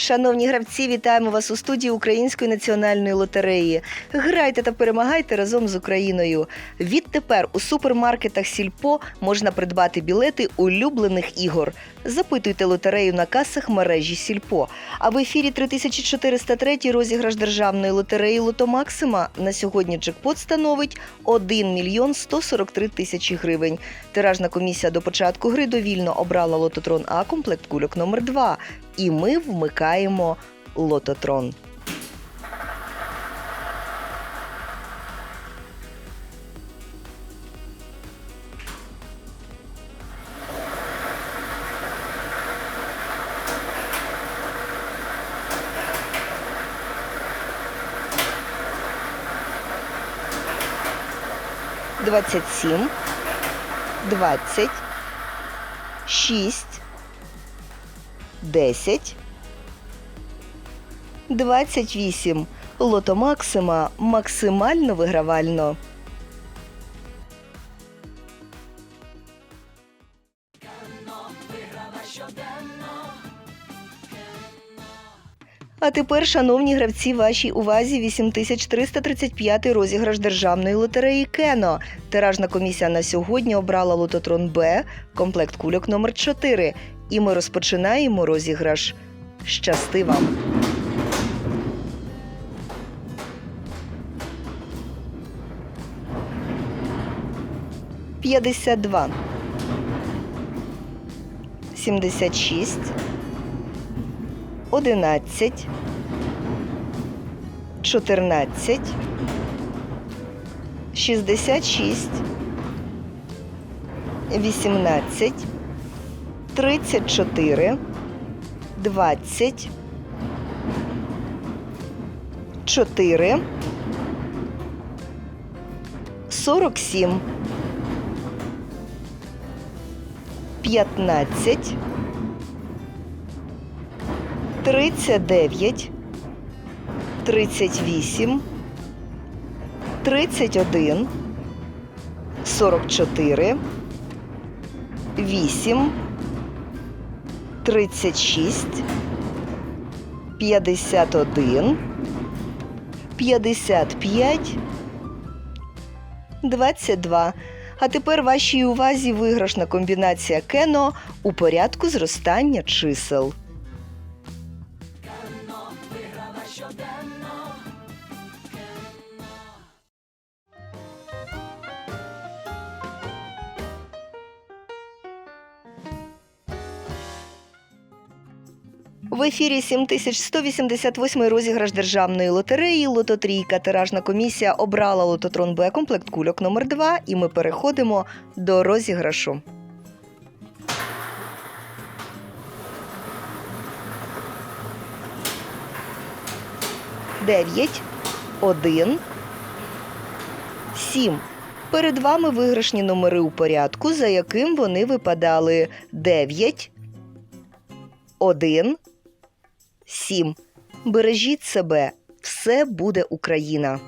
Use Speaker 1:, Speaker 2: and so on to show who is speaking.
Speaker 1: Шановні гравці, вітаємо вас у студії Української національної лотереї. Грайте та перемагайте разом з Україною. Відтепер у супермаркетах Сільпо можна придбати білети улюблених ігор. Запитуйте лотерею на касах мережі Сільпо. А в ефірі 3403 розіграш державної лотереї Лото Максима на сьогодні джекпот становить 1 мільйон 143 тисячі гривень. Тиражна комісія до початку гри довільно обрала лототрон А комплект кульок номер 2 І ми вмикаємо лототрон. Двадцять сім, двадцять, шість, десять, двадцять вісім. Лото Максима максимально вигравально. А тепер, шановні гравці, вашій увазі 8335 розіграш державної лотереї Кено. Тиражна комісія на сьогодні обрала лототрон Б, комплект кульок номер 4 І ми розпочинаємо розіграш. Щасти вам! П'ятдесят два. Сімдесят шість. Одинадцять. Чотирнадцять. Шістдесят шість. Вісімнадцять. 34, 20, 4, 47, 15, 39, 38, 31, 44, 8, 36, 51, 55, 22. А тепер вашій увазі виграшна комбінація кено у порядку зростання чисел. В ефірі 7188 розіграш державної лотереї Лототрійка. Тиражна комісія обрала лототрон Б комплект кульок номер 2 і ми переходимо до розіграшу. Дев'ять, один, сім. Перед вами виграшні номери у порядку, за яким вони випадали 9, 1, 7. Бережіть себе, все буде Україна.